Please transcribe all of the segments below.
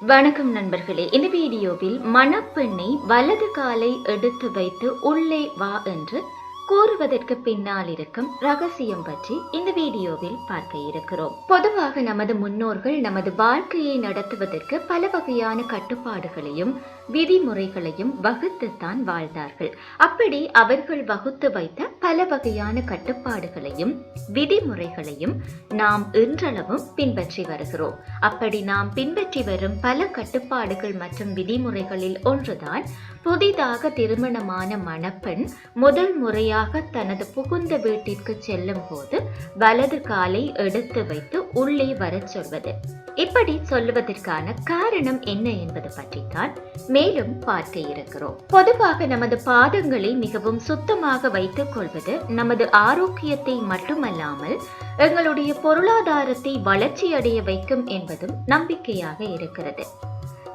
வணக்கம் நண்பர்களே. இந்த வீடியோவில் மணப்பெண்ணை வலது காலை எடுத்து வைத்து உள்ளே வா என்று கூறுவதற்கு பின்னால் இருக்கும் ரகசியம் பற்றி இந்த வீடியோவில் பார்க்க இருக்கிறோம். பொதுவாக நமது முன்னோர்கள் நமது வாழ்க்கையை நடத்துவதற்கு பல வகையான கட்டுப்பாடுகளையும் விதிமுறைகளையும் வகுத்துத்தான் வாழ்ந்தார்கள். அப்படி அவர்கள் வகுத்து வைத்த பல வகையான கட்டுப்பாடுகளையும் விதிமுறைகளையும் நாம் இன்றளவும் பின்பற்றி வருகிறோம். அப்படி நாம் பின்பற்றி வரும் பல கட்டுப்பாடுகள் மற்றும் விதிமுறைகளில் ஒன்றுதான் புதிதாக திருமணமான மணப்பெண் முதல் முறையாக தனது புகுந்த வீட்டிற்கு செல்லும் போது வலது காலை எடுத்து வைத்து உள்ளே வரச் சொல்வது. இப்படி சொல்லுவதற்கான காரணம் என்ன என்பது பற்றித்தான் மேலும் பார்க்க இருக்கிறோம். பொதுவாக நமது பாதங்களை மிகவும் சுத்தமாக வைத்துக் கொள்வது நமது ஆரோக்கியத்தை மட்டுமல்லாமல் எங்களுடைய பொருளாதாரத்தை வளர்ச்சியடைய வைக்கும் என்பதும் நம்பிக்கையாக இருக்கிறது.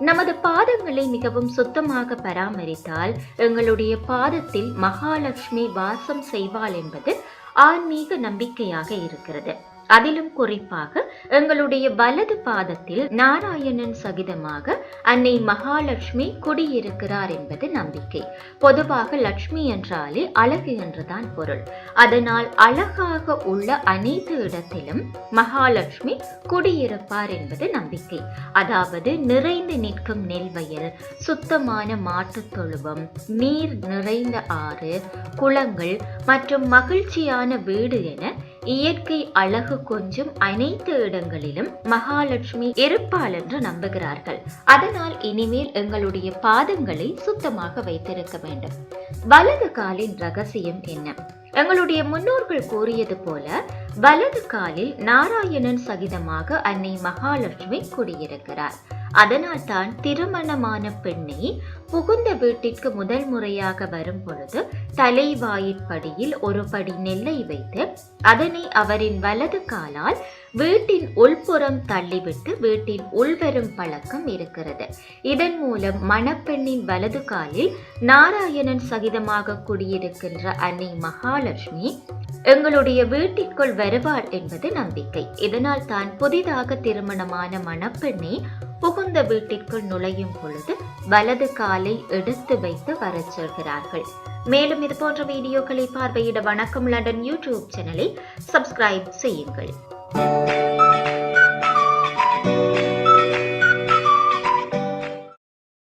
நமது பாதங்களை மிகவும் சுத்தமாக பராமரித்தால் எங்களுடைய பாதத்தில் மகாலட்சுமி வாசம் செய்வாள் என்பது ஆன்மீக நம்பிக்கையாக இருக்கிறது. அதிலும் குறிப்பாக எங்களுடைய வலது பாதத்தில் நாராயணன் சகிதமாக அன்னை மகாலட்சுமி குடியிருக்கிறார் என்பது நம்பிக்கை. பொதுவாக லட்சுமி என்றாலே அழகு என்றுதான் பொருள். அதனால் அழகாக உள்ள அனைத்து இடத்திலும் மகாலட்சுமி குடியிருப்பார் என்பது நம்பிக்கை. அதாவது நிறைந்து நிற்கும் நெல்வயல் சுத்தமான மாட்டுத் தொழுவம் நீர் நிறைந்த ஆறு குளங்கள் மற்றும் மகிழ்ச்சியான வீடு என இயற்கை அழகு கொஞ்சம் அனைத்து இடங்களிலும் மகாலட்சுமி இருப்பாள் என்று நம்புகிறார்கள். அதனால் இனிமேல் எங்களுடைய பாதங்களை சுத்தமாக வைத்திருக்க வேண்டும். வலது காலின் ரகசியம் என்ன? எங்களுடைய முன்னோர்கள் கூறியது போல வலது காலில் நாராயணன் சகிதமாக அன்னை மகாலட்சுமி குடியிருக்கிறார். அதனால் தான் திருமணமான பெண்ணை புகுந்த வீட்டிற்கு முதல் முறையாக வரும் பொழுது தலைவாயிற்படியில் ஒரு படி நெல்லை வைத்து அதனை அவரின் வலது காலால் வீட்டின் உள்புறம் தள்ளிவிட்டு வீட்டின் உள்வரும் பழக்கம் இருக்கிறது. இதன் மூலம் மணப்பெண்ணின் வலது காலில் நாராயணன் சகிதமாக குடியிருக்கின்ற அன்னை மகாலட்சுமி எங்களுடைய வீட்டிற்குள் வருவார் என்பது நம்பிக்கை. இதனால் தான் புதிதாக திருமணமான மணப்பெண்ணை புகுந்த வீட்டிற்குள் நுழையும் பொழுது வலது காலை எடுத்து வைத்து வரச் சொல்கிறார்கள். மேலும் இது போன்ற வீடியோக்களை பார்வையிட வணக்கம் லண்டன் யூடியூப் சேனலை சப்ஸ்கிரைப் செய்யுங்கள்.